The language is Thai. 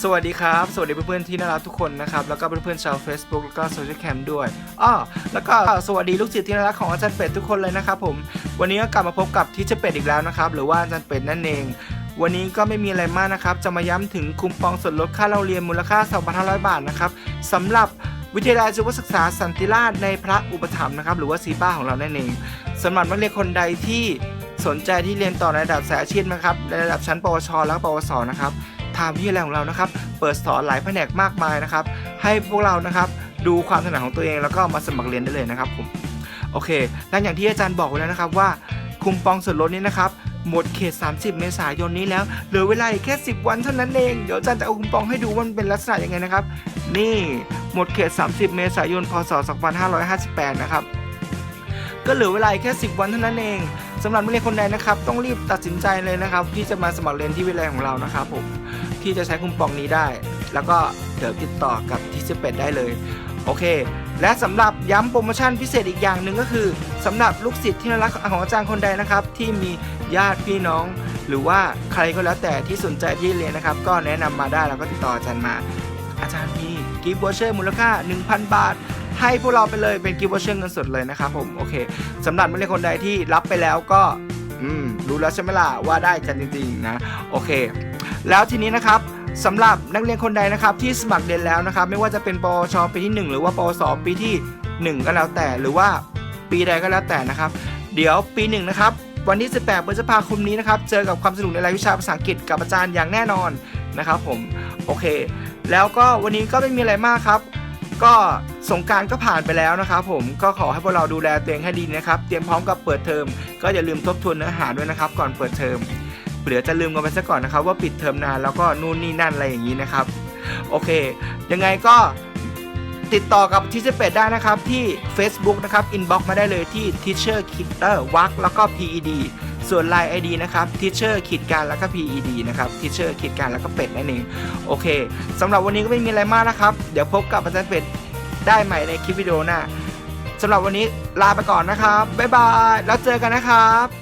สวัสดีครับ สวัสดีเพื่อนๆที่น่ารักทุกคนนะครับ แล้วก็เพื่อนๆชาว Facebook แล้วก็โซเชียลแคมด้วยอ้อแล้วก็สวัสดีลูกศิษย์ที่น่ารักของอาจารย์เป็ดทุกคนเลยนะครับผม วันนี้ก็กลับมาพบกับทิชเชอร์เป็ดอีกแล้วนะครับ หรือว่าอาจารย์เป็ดนั่นเอง วันนี้ก็ไม่มีอะไรมากนะครับ จะมาย้ำถึงคูปองส่วนลดค่าเราเรียนมูลค่า 2,500 บาทนะครับสำหรับวิทยาลัยชีวศึกษาสันติราชในพระอุปถัมภ์นะครับ หรือว่าซีป้าของเรานั่นเองสำหรับนักเรียนคนใดที่สนใจที่เรียนต่อในระดับสายอาชีพนะครับในระดับชั้นปวช และปวสนะครับ ทางวิทยาลัยของเรานะครับ เปิดสอนหลายแผนกมากมายนะครับ ให้พวกเรานะครับดูความถนัดของตัวเองแล้วก็มาสมัครเรียนได้เลยนะครับผมโอเคและอย่างที่อาจารย์บอกไว้แล้วนะครับว่าคุมปองส่วนลดนี้นะครับหมดเขต 30 เมษายนนี้แล้วเหลือเวลาอีกแค่ 10 วันเท่านั้นเองเดี๋ยวอาจารย์จะเอาคุมปองให้ดูว่ามันเป็นลักษณะยังไงนะครับ นี่หมดเขต 30 เมษายน พศ 2558 นะครับ ก็เหลือเวลาแค่ 10 วันเท่านั้นเองสำหรับนักเรียนคนใดนะครับ ต้องรีบตัดสินใจเลยนะครับ ที่จะมาสมัครเรียนที่วิทยาลัยของเรานะครับผมที่จะใช้คุมปองนี้ได้ แล้วก็เดี๋ยวติดต่อกับที่สิได้เลย โอเค และสำหรับย้ำโปรโมชั่นพิเศษอีกอย่างหนึ่งก็คือสำหรับลูกศิษย์ที่น่ารักของอาจารย์คนใดนะครับ ที่มีญาติพี่น้อง หรือว่าใครก็แล้วแต่ที่สนใจที่เรียนนะครับ ก็แนะนำมาได้แล้วก็ติดต่ออาจารย์มา อาจารย์มีกิฟต์วอเชอร์มูลค่า 1,000 บาท ให้พวกเราไปเลยเป็นกิฟต์วอเชอร์เงินสดเลยนะครับผมโอเคสำหรับนักเรียนคนใดที่รับไปแล้วก็อืมรู้แล้วใช่ไหมล่ะว่าได้กันจริงๆนะโอเค แล้วทีนี้นะครับสำหรับนักเรียนคนใดนะครับที่สมัครเรียนแล้วนะครับ ไม่ว่าจะเป็นปวชปีที่ 1 หรือว่าปวสปีที่ 1 ก็แล้วแต่หรือว่าปีใดก็แล้วแต่นะครับ เดี๋ยวปีหนึ่งนะครับวันที่ 18พฤษภาคมนี้นะครับ เจอกับความสนุกในรายวิชาภาษาอังกฤษกับอาจารย์อย่างแน่นอนนะครับผม โอเค แล้วก็วันนี้ก็ไม่มีอะไรมากครับ ก็สงการก็ผ่านไปแล้วนะครับผมก็ขอให้พวกเราดูแลตัวเองให้ดีนะครับ เตรียมพร้อมกับเปิดเทอม ก็อย่าลืมทบทวนเนื้อหาด้วยนะครับ ก่อนเปิดเทอมเดี๋ยวจะลืมกันไปซะก่อนนะครับ ว่าปิดเทอมนานแล้วก็นู่นนี่นั่นอะไรอย่างนี้นะครับ โอเค ยังไงก็ติดต่อกับทีเชอร์เป็ดได้นะครับที่ Facebook นะครับ inbox มาได้เลยที่ teacher k i t t e r วักแล้วก็ ped ส่วน line ID นะครับ teacher ขีดการแล้วก็ ped นะครับ teacher ขีดการแล้วก็เป็ดนั่นเองโอเคสำหรับวันนี้ก็ไม่มีอะไรมากนะครับ เดี๋ยวพบกับอาจารย์เป็ดได้ใหม่ในคลิปวิดีโอหน้าสำหรับวันนี้ลาไปก่อนนะครับบ๊ายบายแล้วเจอกันนะครับ